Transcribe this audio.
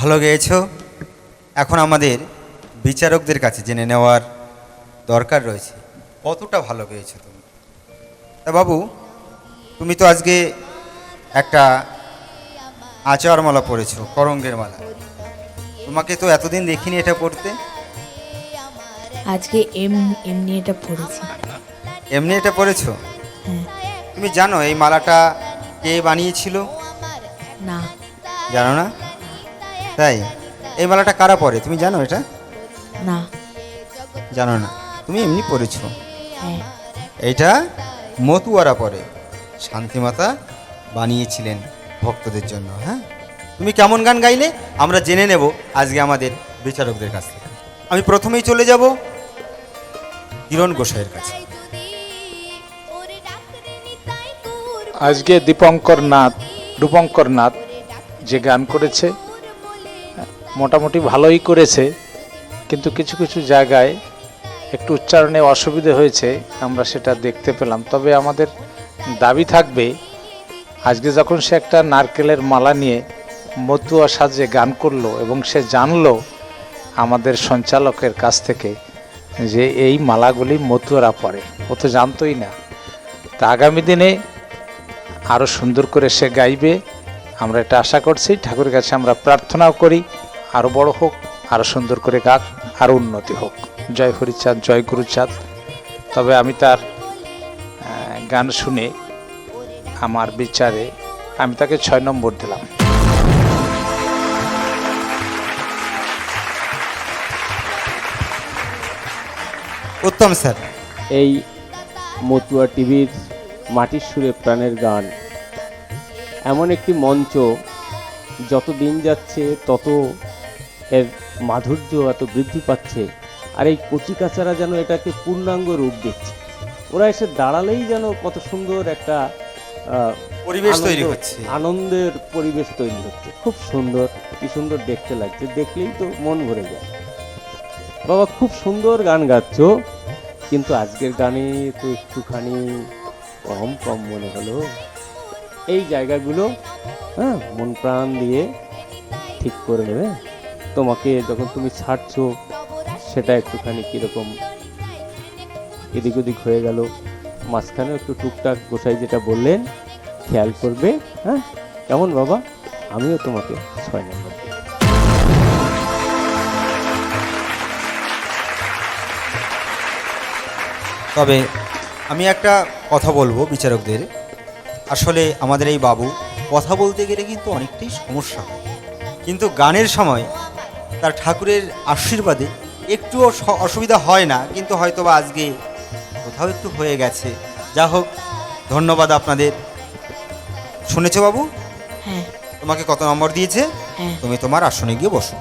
ভালো গেয়েছ? এখন আমাদের বিচারকদের কাছে জেনে নেওয়ার দরকার রয়েছে। কতটা ভালো গেয়েছো তুমি? তা বাবু তুমি তো আজকে একটা আচার মালা পড়েছো করঙ্গের মালা। তোমাকে তো এতদিন দেখিনি এটা পড়তে আজকে এম এমনি এটা পড়েছি এমনি এটা পড়েছো হ্যাঁ। তুমি জানো এই মালাটা কে বানিয়েছিল? না। জানো না? তাই? এই মালাটা কারা পরে? তুমি জানো এটা? না। জানো না। তুমি এমনি পড়েছো হ্যাঁ। এইটা মতুয়ারা পরে। শান্তিমাতা বানিয়েছিলেন ভক্তদের জন্য হ্যাঁ? তুমি কেমন গান গাইলে? আমরা জেনে নেব আজকে আমাদের বিচারকদের কাছ থেকে। আমি প্রথমেই চলে যাব কিরণ গোসাইয়ের কাছে। আজকে দীপঙ্কর নাথ রূপঙ্কর নাথ যে গান করেছে মোটামুটি ভালোই করেছে, কিন্তু কিছু কিছু জায়গায় একটু উচ্চারণে অসুবিধে হয়েছে, আমরা সেটা দেখতে পেলাম। তবে আমাদের দাবি থাকবে, আজকে যখন সে একটা নারকেলের মালা নিয়ে মতুয়া সাজে গান করল এবং সে জানলো আমাদের সঞ্চালকের কাছ থেকে যে এই মালাগুলি মতুয়ারা পরে, ও তো জানতোই না। তা আগামী দিনে আরও সুন্দর করে সে গাইবে, আমরা এটা আশা করছি। ঠাকুরের কাছে আমরা প্রার্থনাও করি। আরও বড় হোক আরও সুন্দর করে গাক আরও উন্নতি হোক। জয় হরিচাঁদ জয় গুরুচাঁদ। তবে আমি তার গান শুনে আমার বিচারে আমি তাকে ছয় নম্বর দিলাম। উত্তম স্যার। এই মতুয়া টিভির মাটির সুরে প্রাণের গান। এমন একটি মঞ্চ যত দিন যাচ্ছে তত এর মাধুর্য এত বৃদ্ধি পাচ্ছে আর এই কচিকাচারা যেন এটাকে পূর্ণাঙ্গ রূপ দিচ্ছে। ওরা এসে দাঁড়ালেই যেন কত সুন্দর একটা পরিবেশ তৈরি হচ্ছে। আনন্দের পরিবেশ তৈরি হচ্ছে। খুব সুন্দর কি সুন্দর দেখতে লাগছে। দেখলেই তো মন ভরে যায়। বাবা খুব সুন্দর গান গাচ্ছ কিন্তু আজকের গানে তো একটুখানি কম কম মনে হলো। এই জায়গাগুলো হ্যাঁ মন প্রাণ দিয়ে ঠিক করে নেবে। তোমাকে যখন তুমি ছাড়ছো, সেটা একটুখানি কীরকম এদিক ওদিক হয়ে গেল। মাঝখানে একটু টুকটাক গোসাই যেটা বললেন, খেয়াল করবে হ্যাঁ? কেমন বাবা? আমিও তোমাকে ছয় নম্বর তবে আমি একটা কথা বলব বিচারকদের। আসলে আমাদের এই বাবু কথা বলতে গেলে কিন্তু অনেকটাই সমস্যা হয়। কিন্তু গানের সময় তার ঠাকুরের আশীর্বাদে একটুও অসুবিধা হয় না কিন্তু হয়তো বা আজকে কোথাও একটু হয়ে গেছে। যা হোক ধন্যবাদ আপনাদের। শুনেছ বাবু? হ্যাঁ। তোমাকে কত নম্বর দিয়েছে? হ্যাঁ। তুমি তোমার আসনে গিয়ে বসো।